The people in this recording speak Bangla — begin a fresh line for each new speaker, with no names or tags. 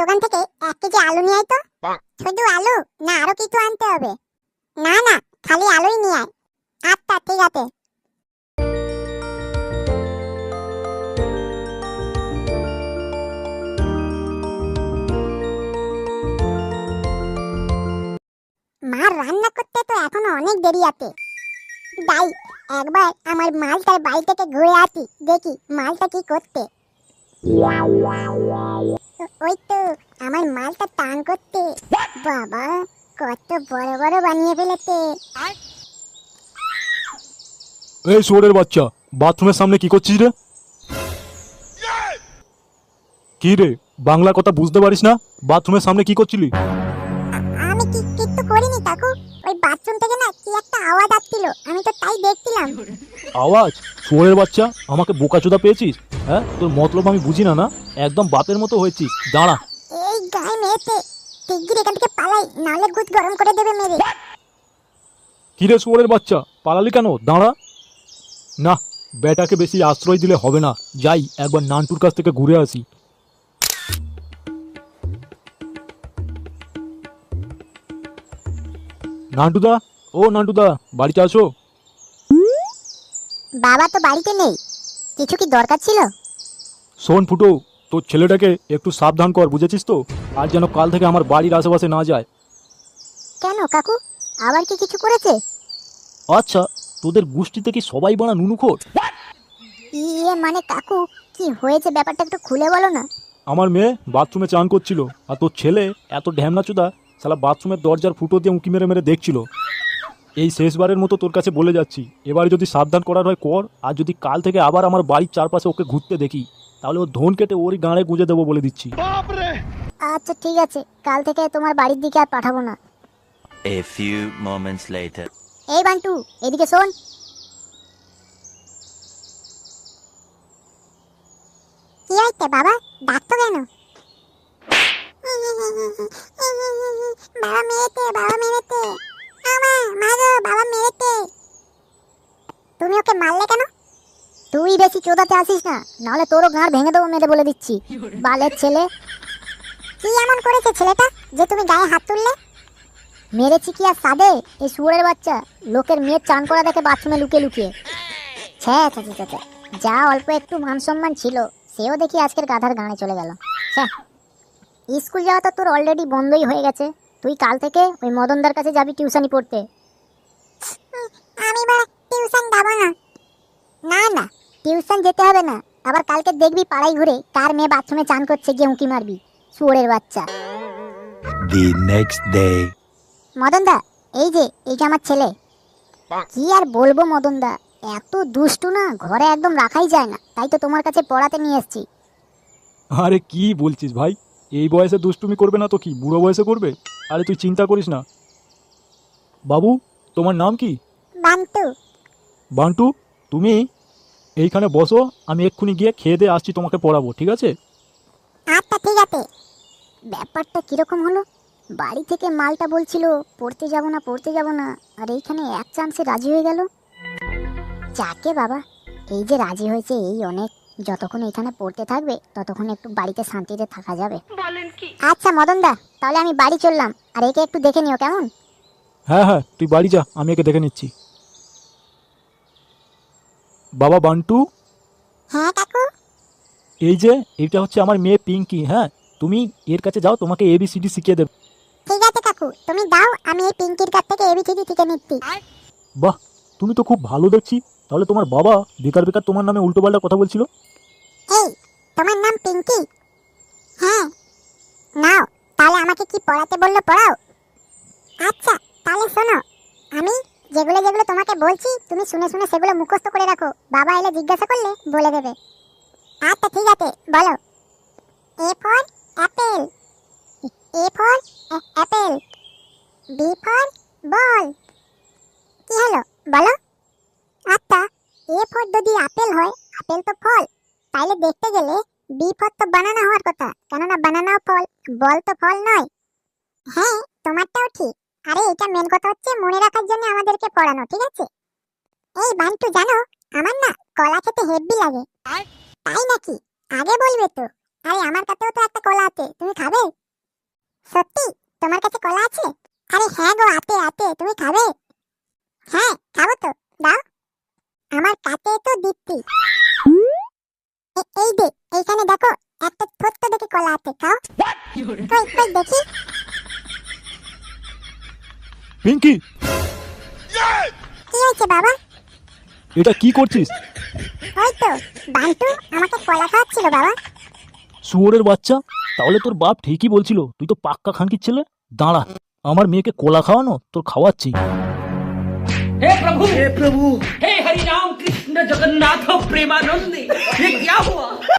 দোকান থেকে এক কেজি আলু নিয়ে আয় তো। শুধু আলু না আরও কিছু আনতে হবে। না না খালি আলুই নিয়ে আয়। আচ্ছা ঠিক আছে। মার রান্না করতে তো এখনও অনেক দেরি আছে। তাই একবার আমার মালটার বাড়ি থেকে ঘুরে আসি দেখি মালটা কি করতে ওই তো আমার মালটা টান করতে। বাবা, কত বড় বড় বানিয়ে ফেলেছে।
এই শুয়োরের বাচ্চা, বাথরুমের সামনে কি করছিস রে? কি রে বাংলা কথা বুঝতে পারিস না? বাথরুমের সামনে কি করছিলি?
বাথরুম থেকে না কি একটা আওয়াজ আসছিল আমি তো তাই দেখছিলাম।
আওয়াজ? শুয়োরের বাচ্চা? আমাকে বোকাচোদা পেয়েছিস? হ্যাঁ? তোর মতলব আমি বুঝি না না? একদম বাপের মতো হয়েছিস। দাঁড়া।
এই গায়ে মেয়েতে শিগগির এখান থেকে পালাই নাহলে গুদ গরম করে দেবে মেরে।
কি রে শুয়োরের বাচ্চা? পালালি কেন? দাঁড়া। না বেটাকে বেশি আশ্রয় দিলে হবে না। যাই একবার নান্টুর কাছ থেকে ঘুরে আসি। নান্টুদা ও নান্টুদা বাড়িতে আছো?
বাবা তো বাড়িতে নেই। কিছু কি দরকার ছিল?
শোন ফুটো তোর ছেলেটাকে একটু সাবধান কর বুঝেছিস তো? আর যেন কাল থেকে আমার বাড়ির আশেপাশে না যায়।
কেন কাকু? আবার কি কিছু করেছে?
আচ্ছা তোদের গোষ্ঠীতে কি সবাই বানা নুনুখোর?
ইয়ে মানে কাকু কি হয়েছে ব্যাপারটা একটু খুলে বলো না।
আমার মেয়ে বাথরুমে চান করছিল আর তোর ছেলে এত ঢ্যামনা সালা বাথরুমের দরজার ফুটো দিয়ে উঁকি মেরে মেরে দেখছিল। এই শেষবারের মতো তোর কাছে বলে যাচ্ছি এবার যদি সাবধান করার হয় কর আর যদি কাল থেকে আবার আমার বাড়ির চারপাশে ওকে ঘুরতে দেখি তাহলে ও ধন কেটে ওরই গাঁড়ে গুঁজে দেবো বলে দিচ্ছি।
আচ্ছা ঠিক আছে। কাল থেকে তোমার বাড়ির দিকে আর পাঠাবো না।
A few moments later.
এই বান্টু এদিকে শোন। কি হইতে বাবা? ডাকতো কেন? বাবা মেরেছে বাবা মেরেছে। আমা মাগো বাবা মেরেছে। তুমি ওকে মারলে কেন? তুই বেশি চোদাতে আসিস না নাহলে তোরও গাঁড় ভেঙে দেবো মেরে বলে দিচ্ছি। বালের ছেলে। কি এমন করেছে ছেলেটা যে তুমি গায়ে হাত তুললে? মেরেছি কি আর সাদে এই শুয়োরের বাচ্চা লোকের মেয়ের চান করা দেখে বাথরুমে লুকিয়ে লুকিয়ে। ছ্যা ছ্যা, ছ্যা। যা অল্প একটু মান সম্মান ছিল সেও দেখি আজকের গাধার গানে চলে গেল। স্কুল যাওয়া তো তোর অলরেডি বন্ধই হয়ে গেছে। তুই কাল থেকে ওই মদনদার কাছে যাবি টিউশনি পড়তে। আমি বড় টিউশন যাব না। না না টিউশন যেতে হবে না। আবার কালকে দেখবি পাড়ায় ঘুরে কার মেয়ে বাথরুমে চান করছে গিয়ে উঁকি মারবি শুয়োরের বাচ্চা।
The next day.
মদনদা এই যে এই যে আমার ছেলে। কি আর বলব মদনদা এত দুষ্টু না ঘরে একদম রাখাই যায় না। তাই তো তোমার কাছে পড়াতে নিয়ে এসেছি।
আরে কি বলছিস ভাই? এই বয়সে দুষ্টুমি করবে না তো কি? বুড়ো বয়সে করবে? আরে তুই চিন্তা করিস না। বাবু তোমার নাম কি?
বান্তু
বান্টু তুমি এইখানে বসো আমি এক্ষুনি গিয়ে খেয়ে দিয়ে আসছি তোমাকে পড়াবো ঠিক আছে?
আচ্ছা ঠিক আছে। ব্যাপারটা কীরকম হলো? বাড়ি থেকে মালটা বলছিল পড়তে যাব না পড়তে যাব না আর এইখানে এক চান্সে রাজি হয়ে গেল। যাকে বাবা এই যে রাজি হয়েছে এই অনেক যতক্ষণ এখানে পড়তে থাকবে ততক্ষণ একটু বাড়িতে শান্তিতে থাকা যাবে। বলেন কি? আচ্ছা মদনদা তাহলে আমি বাড়ি চললাম। আর একে একটু দেখে নিও কেমন?
হ্যাঁ হ্যাঁ তুই বাড়ি যা আমি একে দেখে নিচ্ছি। বাবা বান্টু?
হ্যাঁ কাকু?
এই যে এটা হচ্ছে আমার মেয়ে পিঙ্কি হ্যাঁ? তুমি এর কাছে যাও তোমাকে এবিসিডি শিখিয়ে দেবে।
ঠিক আছে কাকু। তুমি দাও আমি এই পিঙ্কির কাছ থেকে এবিসিডি শিখে নিচ্ছি।
বাহ তুমি তো খুব ভালো দেখছি। তাহলে তোমার বাবা বেকার বেকার তোমার নামে উল্টোপাল্টা কথা বলছিল?
তোমার নাম পিঙ্কি। হ্যাঁ। নাও, তাহলে আমাকে কি পড়াতে বলল পড়াও। আচ্ছা তাহলে শোনো, আমি যেগুলো যেগুলো তোমাকে বলছি, তুমি শুনে শুনে সেগুলো মুখস্থ করে রাখো। বাবা এলে জিজ্ঞাসা করলে বলে দেবে। আচ্ছা ঠিক আছে, বলো। A for apple. A for apple. B for ball. কি হলো? বলো আচ্ছা এ ফর যদি আপেল হয় আপেল তো ফল তাইলে দেখতে গেলে বি ফল তো বানানা হওয়ার কথা। কেননা বানানাও ফল বল তো ফল নয়। হ্যাঁ তোমারটাও ঠিক। আরে এটা মেন কথা হচ্ছে মনে রাখার জন্য আমাদেরকে পড়ানো ঠিক আছে? এই বান্টু জানো আমার না কলা খেতে হেভি লাগে। তাই নাকি? আগে বলবে তো। আরে আমার কাছেও তো একটা কলা আছে তুমি খাবে? সত্যি? তোমার কাছে কলা আছে? আরে হ্যাঁ গো আতে আতে তুমি খাবে? হ্যাঁ খাব তো দাও। আমার কাছে তো দিচ্ছি এই দে এইখানে দেখো একটা ছোট্ট দেখে কলা আছে খাও। কই কই দেখি।
পিঙ্কি!
কি হয়েছে বাবা?
এটা কি করছিস?
ওই তো বান্টু আমাকে কলা খাওয়াচ্ছিল বাবা।
শুয়োরের বাচ্চা? তাহলে তোর বাপ ঠিকই বলছিল তুই তো পাক্কা খানকির ছেলে? দাঁড়া আমার মেয়েকে কলা খাওয়ানো তোর খাওয়াচ্ছি।
हे प्रभु। हे प्रभु। हे हरि राम कृष्ण जगन्नाथ प्रेमानंद। ये क्या हुआ?